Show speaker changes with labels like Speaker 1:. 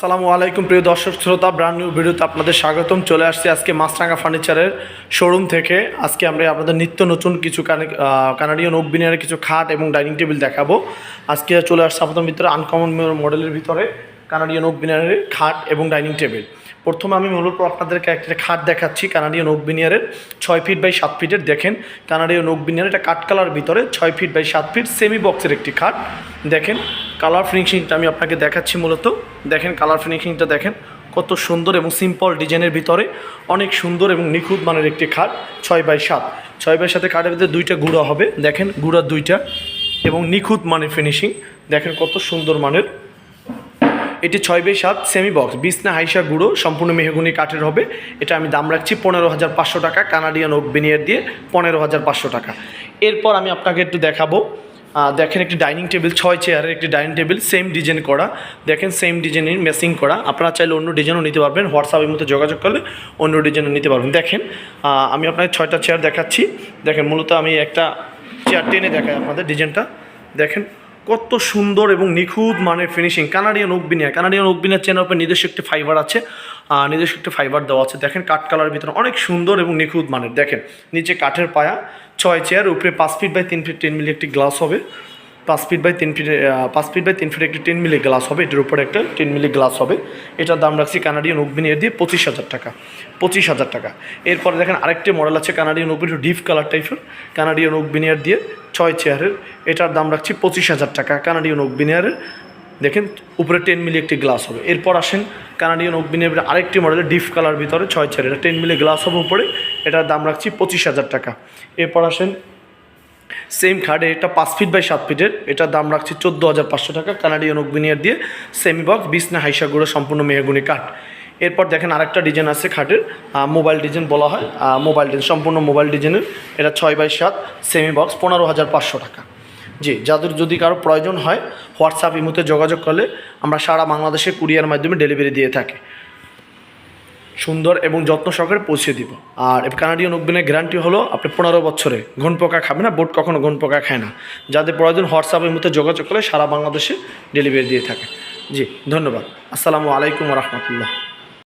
Speaker 1: আসসালামু আলাইকুম, প্রিয় দর্শক, শ্রোতা ব্র্যান্ড নিউ ভিডিওতে আপনাদের স্বাগতম। চলে আসছি আজকে মাছরাঙ্গা ফার্নিচারের শোরুম থেকে। আজকে আমরা আপনাদের নিত্য নতুন কিছু কানাডিয়ান ওকবিনিয়ার কিছু খাট এবং ডাইনিং টেবিল দেখাবো। আজকে চলে আসছে আপনাদের ভিতরে আনকমন মডেলের ভিতরে কানাডিয়ান ওকবিনিয়ারের খাট এবং ডাইনিং টেবিল প্রথমে আমি মূলত আপনাদেরকে একটা খাট দেখাচ্ছি, কানাডীয় ওক বিনিয়ারের। ছয় ফিট বাই সাত ফিটের দেখেন, কানাডীয় ওক বিনিয়ার এটা কালার ভিতরে ছয় ফিট বাই সাত ফিট সেমি বক্সের একটি খাট। দেখেন কালার ফিনিশিংটা আমি আপনাকে দেখাচ্ছি মূলত। দেখেন কালার ফিনিশিংটা দেখেন, কত সুন্দর এবং সিম্পল ডিজাইনের ভিতরে অনেক সুন্দর এবং নিখুঁত মানের একটি খাট, ছয় বাই সাত। ছয় বাই সাথে খাটের ভিতরে দুইটা গুঁড়া হবে, দেখেন, গুঁড়া দুইটা এবং নিখুঁত মানের ফিনিশিং দেখেন, কত সুন্দর মানের এটি ছয় বাই সাত সেমি বক্স বিছনা, হাইসা, গুঁড়ো, সম্পূর্ণ মেহগুনি কাঠের হবে। এটা আমি দাম রাখছি পনেরো হাজার পাঁচশো টাকা, কানাডিয়ান ওক বিনিয়ার দিয়ে পনেরো হাজার পাঁচশো টাকা। এরপর আমি আপনাকে একটু দেখাবো। দেখেন একটি ডাইনিং টেবিল, ছয় চেয়ারের একটি ডাইনিং টেবিল সেম ডিজাইন করা। দেখেন সেম ডিজাইনের মেসিং করা। আপনারা চাইলে অন্য ডিজাইনও নিতে পারবেন। হোয়াটসঅ্যাপের মধ্যে যোগাযোগ করলে অন্য ডিজাইনও নিতে পারবেন। দেখেন আমি আপনাকে ছয়টা চেয়ার দেখাচ্ছি। দেখেন, মূলত আমি একটা চেয়ার টেনে দেখাই আপনাদের ডিজাইনটা দেখেন। কত সুন্দর এবং নিখুঁত মানের ফিনিশিং কানাডিয়ান ওকবিনিয়া কানাডিয়ান ওকবিনিয়ার চেনার উপর নিজস্ব একটি ফাইবার আছে। নিজস্ব একটি ফাইবার দেওয়া আছে। দেখেন কাঠ কালারের ভিতরে অনেক সুন্দর এবং নিখুঁত মানের। দেখেন, নিচে কাঠের পায়া, ছয় চেয়ার উপরে পাঁচ ফিট বাই তিন ফিট টেন মিলি একটি গ্লাস হবে। পাঁচ ফিট বাই তিন ফিট পাঁচ ফিট বাই তিন ফিট একটি টেন মিলি গ্লাস হবে। এটার উপরে একটা টেন মিলি গ্লাস হবে। এটার দাম রাখছি কানাডিয়ান ওকবিনিয়ার দিয়ে পঁচিশ হাজার টাকা। পঁচিশ হাজার টাকা। এরপরে দেখেন আরেকটি মডেল আছে কানাডিয়ান ওকবিনিয়ার ডিপ কালার টাইপের। কানাডিয়ান ওকবিনিয়ার দিয়ে ছয় চেয়ারের। এটার দাম রাখছি পঁচিশ হাজার টাকা কানাডিয়ান ওকবিনিয়ারের দেখেন উপরে টেন মিলি একটি গ্লাস হবে। এরপর আসেন কানাডিয়ান ওকবিনিয়ার আরেকটি মডেলের ডিপ কালার ভিতরে ছয় চেয়ার এটা টেন মিলি গ্লাস হবে উপরে। এটার দাম রাখছি পঁচিশ হাজার টাকা। এরপর আসেন সেম খাটে এটা পাঁচ ফিট বাই সাত ফিটের এটার দাম রাখছি চোদ্দ হাজার পাঁচশো টাকা। কানাডিয়ান ওকবিনিয়ার দিয়ে সেমি বক্স বিছনা হাইসা গুঁড়ো সম্পূর্ণ মেহগুনি কাঠ এরপর দেখেন আরেকটা ডিজাইন আছে খাটের মোবাইল ডিজাইন বলা হয়। মোবাইল ডিজাইন সম্পূর্ণ মোবাইল ডিজাইনের এটা ছয় বাই সাত সেমি বক্স পনেরো হাজার পাঁচশো টাকা। জি, যাদের যদি কারও প্রয়োজন হয় হোয়াটসঅ্যাপ ইমুতে যোগাযোগ করলে আমরা সারা বাংলাদেশে কুরিয়ার মাধ্যমে ডেলিভারি দিয়ে থাকি। সুন্দর এবং যত্ন সহকারে পৌঁছে দিব। আর কানাডিয়ান ওকবিনের গ্যারান্টি হলো, আপনি পনেরো বছরে ঘন পোকা খাবে না, বোট কখনো ঘন পোকা খায় না। যাদের প্রয়োজন হোয়াটসঅ্যাপের মধ্যে যোগাযোগ করে সারা বাংলাদেশে ডেলিভারি দিয়ে থাকে। জি, ধন্যবাদ। আসসালামু আলাইকুম রহমতুল্লাহ।